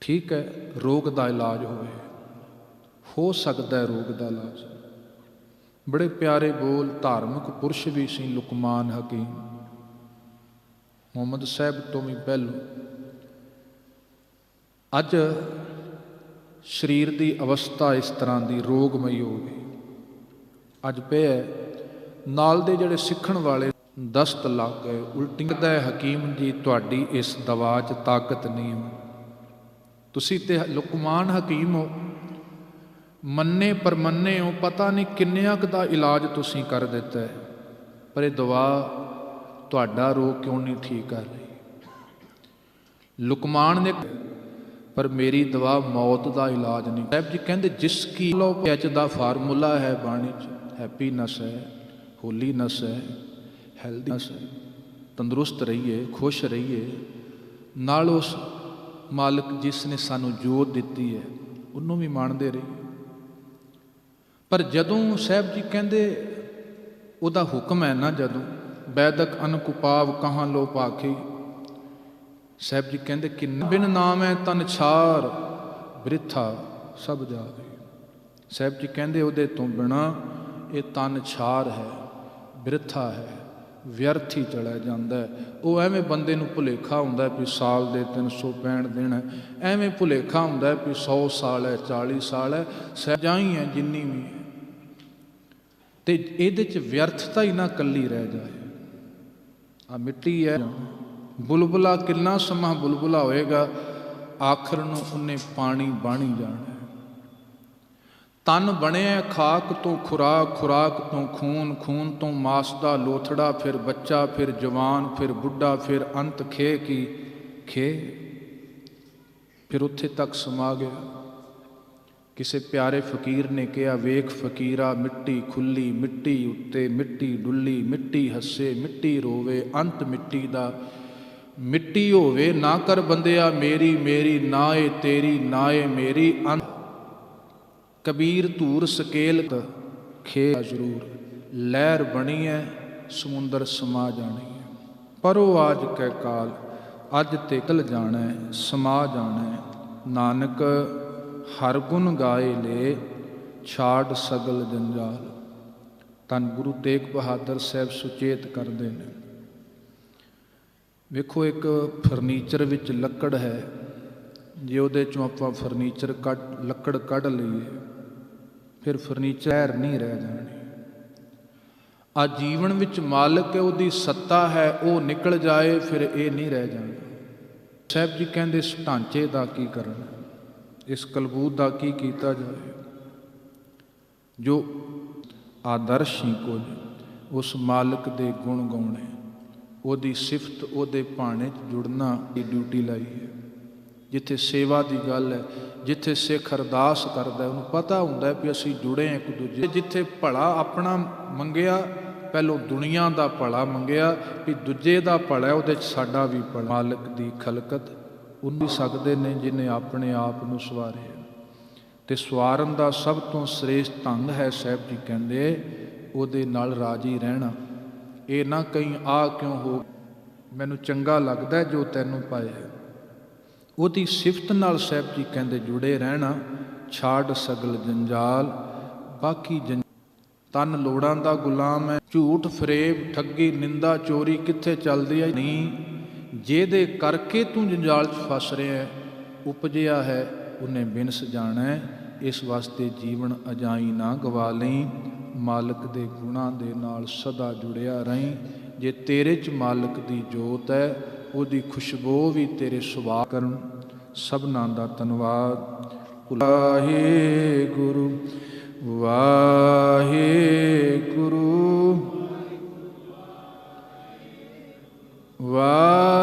ਠੀਕ ਹੈ, ਰੋਗ ਦਾ ਇਲਾਜ ਹੋਵੇ। ਹੋ ਸਕਦਾ ਹੈ ਰੋਗ ਦਾ ਇਲਾਜ। ਬੜੇ ਪਿਆਰੇ ਬੋਲ ਧਾਰਮਿਕ ਪੁਰਸ਼ ਵੀ ਸੀ ਲੁਕਮਾਨ ਹਕੀਮ। ਮੁਹੰਮਦ ਸਾਹਿਬ ਤੋਂ ਵੀ ਪਹਿਲੋਂ। ਅੱਜ ਸਰੀਰ ਦੀ ਅਵਸਥਾ ਇਸ ਤਰ੍ਹਾਂ ਦੀ ਰੋਗਮਈ ਹੋ ਗਈ। ਅੱਜ ਪਿਆ ਨਾਲ ਦੇ ਜਿਹੜੇ ਸਿੱਖਣ ਵਾਲੇ ਦਸਤ ਲੱਗ ਗਏ। ਉਲਟੀਆਂ ਦਾ ਹਕੀਮ ਜੀ, ਤੁਹਾਡੀ ਇਸ ਦਵਾ 'ਚ ਤਾਕਤ ਨਹੀਂ ਹੋ। ਤੁਸੀਂ ਤੇ ਲੁਕਮਾਨ ਹਕੀਮ ਹੋ। ਮੰਨੇ ਪਰ ਮੰਨੇ ਹੋ ਪਤਾ ਨਹੀਂ ਕਿੰਨਿਆਂ ਕੁ ਦਾ ਇਲਾਜ ਤੁਸੀਂ ਕਰ ਦਿੱਤਾ ਹੈ। ਪਰ ਇਹ ਦਵਾ ਤੁਹਾਡਾ ਰੋਗ ਕਿਉਂ ਨਹੀਂ ਠੀਕ ਕਰ ਰਹੀ? ਲੁਕਮਾਨ ਨੇ ਪਰ ਮੇਰੀ ਦਵਾ ਮੌਤ ਦਾ ਇਲਾਜ ਨਹੀਂ। ਸਾਹਿਬ ਜੀ ਕਹਿੰਦੇ, ਜਿਸ ਕੀ ਲੋ ਐਚ ਦਾ ਫਾਰਮੂਲਾ ਹੈ ਬਾਣੀ ਚ ਹੈਪੀਨੈਸ ਹੈ ਹੋਲੀਨੈਸ ਹੈ ਹੈਲਦੀਨੈਸ ਹੈ, ਤੰਦਰੁਸਤ ਰਹੀਏ, ਖੁਸ਼ ਰਹੀਏ, ਨਾਲ ਉਸ ਮਾਲਕ ਜਿਸ ਨੇ ਸਾਨੂੰ ਜੋਤ ਦਿੱਤੀ ਹੈ, ਉਹਨੂੰ ਵੀ ਮੰਨਦੇ ਰਹੀਏ। ਪਰ ਜਦੋਂ ਸਾਹਿਬ ਜੀ ਕਹਿੰਦੇ, ਉਹਦਾ ਹੁਕਮ ਹੈ ਨਾ ਜਦੋਂ ਬੈਦਕ ਅਨਕੁਪਾਵ ਕਹਾਂ ਲੋ ਪਾਖੀ? ਸਾਹਿਬ ਜੀ ਕਹਿੰਦੇ ਕਿ ਬਿਨ ਨਾਮ ਹੈ ਤਨ ਛਾਰ, ਬ੍ਰਿਥਾ ਸਭ ਜਾਵੇ ਸਾਹਿਬ ਜੀ ਕਹਿੰਦੇ, ਉਹਦੇ ਤੋਂ ਬਿਨਾ ਇਹ ਤਨ ਛਾਰ ਹੈ, ਬ੍ਰਿਥਾ ਹੈ, ਵਿਅਰਥ ਹੀ ਚਲਾ ਜਾਂਦਾ ਉਹ ਐਵੇਂ ਬੰਦੇ ਨੂੰ ਭੁਲੇਖਾ ਹੁੰਦਾ ਵੀ ਸਾਲ ਦੇ 365 ਦਿਨ ਹੈ। ਐਵੇਂ ਭੁਲੇਖਾ ਹੁੰਦਾ ਵੀ 100 ਸਾਲ ਹੈ 40 ਸਾਲ ਹੈ। ਸਹਿਜਾਈ ਹੈ ਜਿੰਨੀ ਵੀ ਤੇ ਇਹਦੇ ਚ ਵਿਅਰਥਤਾ ਹੀ ਨਾ ਕੱਲੀ ਰਹਿ ਜਾਏ। ਆ ਮਿੱਟੀ ਹੈ। ਬੁਲਬੁਲਾ ਕਿੰਨਾ ਸਮਾਂ ਬੁਲਬੁਲਾ ਹੋਏਗਾ, ਆਖਰ ਨੂੰ ਉਹਨੇ ਪਾਣੀ ਬਾਣੀ ਜਾਣਾ। ਤਨ ਬਣਿਆ ਖਾਕ ਤੋਂ ਖੁਰਾਕ ਖੁਰਾਕ ਤੋਂ ਖੂਨ ਖੂਨ ਤੋਂ ਮਾਸ ਦਾ ਲੋਥੜਾ, ਫਿਰ ਬੱਚਾ, ਫਿਰ ਜਵਾਨ, ਫਿਰ ਬੁੱਢਾ, ਫਿਰ ਅੰਤ ਖੇ ਕੀ ਖੇ। ਫਿਰ ਉੱਥੇ ਤੱਕ ਸਮਾ ਗਿਆ। ਕਿਸੇ ਪਿਆਰੇ ਫਕੀਰ ਨੇ ਕਿਹਾ, ਵੇਖ ਫਕੀਰਾ, ਮਿੱਟੀ ਖੁੱਲੀ, ਮਿੱਟੀ ਉੱਤੇ, ਮਿੱਟੀ ਡੁੱਲੀ, ਮਿੱਟੀ ਹੱਸੇ, ਮਿੱਟੀ ਰੋਵੇ, ਅੰਤ ਮਿੱਟੀ ਦਾ। ਮਿੱਟੀ ਹੋਵੇ ਨਾ ਕਰ ਬੰਦਿਆ ਮੇਰੀ ਮੇਰੀ ਨਾ ਏ ਤੇਰੀ ਨਾ ਏ ਮੇਰੀ ਅੰਤ ਕਬੀਰ ਧੂਰ ਸਕੇਲ ਖੇ ਜ਼ਰੂਰ। ਲਹਿਰ ਬਣੀ ਹੈ ਸਮੁੰਦਰ ਸਮਾ ਜਾਣੀ ਹੈ ਪਰ ਆਜ ਕੈ ਕਾਲ, ਅੱਜ ਤੇ ਕਲ ਜਾਣਾ, ਸਮਾ ਜਾਣਾ। ਨਾਨਕ ਹਰ ਗੁਣ ਗਾਏ ਲੈ, ਛਾੜ ਸਗਲ ਜੰਜਾਲ। ਤਨ ਗੁਰੂ ਤੇਗ ਬਹਾਦਰ ਸਾਹਿਬ ਸੁਚੇਤ ਕਰਦੇ ਨੇ। ਵੇਖੋ, ਇੱਕ ਫਰਨੀਚਰ ਵਿੱਚ ਲੱਕੜ ਹੈ। ਜੇ ਉਹਦੇ ਚੋਂ ਆਪਾਂ ਫਰਨੀਚਰ ਕੱਢ, ਲੱਕੜ ਕੱਢ ਲਈਏ, ਫਿਰ ਫਰਨੀਚਰ ਨਹੀਂ ਰਹਿ ਜਾਣੀ। ਆ ਜੀਵਨ ਵਿੱਚ ਮਾਲਕ ਹੈ ਉਹਦੀ ਸੱਤਾ ਹੈ, ਉਹ ਨਿਕਲ ਜਾਏ, ਫਿਰ ਇਹ ਨਹੀਂ ਰਹਿ ਜਾਣਾ। ਸਾਹਿਬ ਜੀ ਕਹਿੰਦੇ ਇਸ ਢਾਂਚੇ ਦਾ ਕੀ ਕਰਨਾ? ਇਸ ਕਲਬੂਤ ਦਾ ਕੀ ਕੀਤਾ ਜਾਵੇ ਜੋ ਆਦਰਸ਼ੀ ਕੋਲ ਉਸ ਮਾਲਕ ਦੇ ਗੁਣ ਗਾਉਣੇ, ਉਹਦੀ ਸਿਫਤ, ਉਹਦੇ ਭਾਣੇ 'ਚ ਜੁੜਨਾ ਦੀ ਡਿਊਟੀ ਲਾਈ ਹੈ। ਜਿੱਥੇ ਸੇਵਾ ਦੀ ਗੱਲ ਹੈ, ਜਿੱਥੇ ਸਿੱਖ ਅਰਦਾਸ ਕਰਦਾ ਉਹਨੂੰ ਪਤਾ ਹੁੰਦਾ ਵੀ ਅਸੀਂ ਜੁੜੇ ਹਾਂ ਇੱਕ ਦੂਜੇ ਜਿੱਥੇ ਭਲਾ ਆਪਣਾ ਮੰਗਿਆ, ਪਹਿਲੋਂ ਦੁਨੀਆ ਦਾ ਭਲਾ ਮੰਗਿਆ, ਵੀ ਦੂਜੇ ਦਾ ਭਲਾ ਉਹਦੇ ਚ ਸਾਡਾ ਵੀ ਭਲਾ। ਮਾਲਕ ਦੀ ਖਲਕਤ ਉਹਨੂੰ ਵੀ ਸਕਦੇ ਨੇ ਜਿਨੇ ਆਪਣੇ ਆਪ ਨੂੰ ਸਵਾਰਿਆ ਤੇ ਸਵਾਰਨ ਦਾ ਸਭ ਤੋਂ ਸ੍ਰੇਸ਼ਟ ਢੰਗ ਹੈ ਸਾਹਿਬ ਜੀ ਕਹਿੰਦੇ, ਉਹਦੇ ਨਾਲ ਰਾਜੀ ਰਹਿਣਾ। ਇਹ ਨਾ ਕਹੀਂ ਆ ਕਿਉਂ ਹੋ ਮੈਨੂੰ ਚੰਗਾ ਲੱਗਦਾ ਜੋ ਤੈਨੂੰ ਪਾਇਆ। ਉਹਦੀ ਸਿਫਤ ਨਾਲ ਸਾਹਿਬ ਜੀ ਕਹਿੰਦੇ, ਜੁੜੇ ਰਹਿਣਾ, ਛਾੜ ਸਗਲ ਜੰਜਾਲ, ਬਾਕੀ ਜੰ ਤਨ ਲੋੜਾਂ ਦਾ ਗੁਲਾਮ ਹੈ, ਝੂਠ ਫਰੇਬ, ਠੱਗੀ, ਨਿੰਦਾ, ਚੋਰੀ ਕਿੱਥੇ ਚੱਲਦੀ ਹੈ? ਨਹੀਂ। ਜਿਹਦੇ ਕਰਕੇ ਤੂੰ ਜੰਜਾਲ 'ਚ ਫਸ ਰਿਹਾ ਹੈ, ਉਪਜਿਆ ਹੈ, ਉਹਨੇ ਬਿਨਸ ਜਾਣਾ ਹੈ। ਇਸ ਵਾਸਤੇ ਜੀਵਨ ਅਜਾਈ ਨਾ ਗਵਾ ਲਈ। ਮਾਲਕ ਦੇ ਗੁਣਾਂ ਦੇ ਨਾਲ ਸਦਾ ਜੁੜਿਆ ਰਹੀਂ। ਜੇ ਤੇਰੇ 'ਚ ਮਾਲਕ ਦੀ ਜੋਤ ਹੈ, ਉਹਦੀ ਖੁਸ਼ਬੂ ਵੀ ਤੇਰੇ ਸੁਭਾਅ ਕਰਨ। ਸਭਨਾਂ ਦਾ ਧੰਨਵਾਦ। ਵਾਹਿਗੁਰੂ ਵਾਹਿਗੁਰੂ ਵਾਹਿ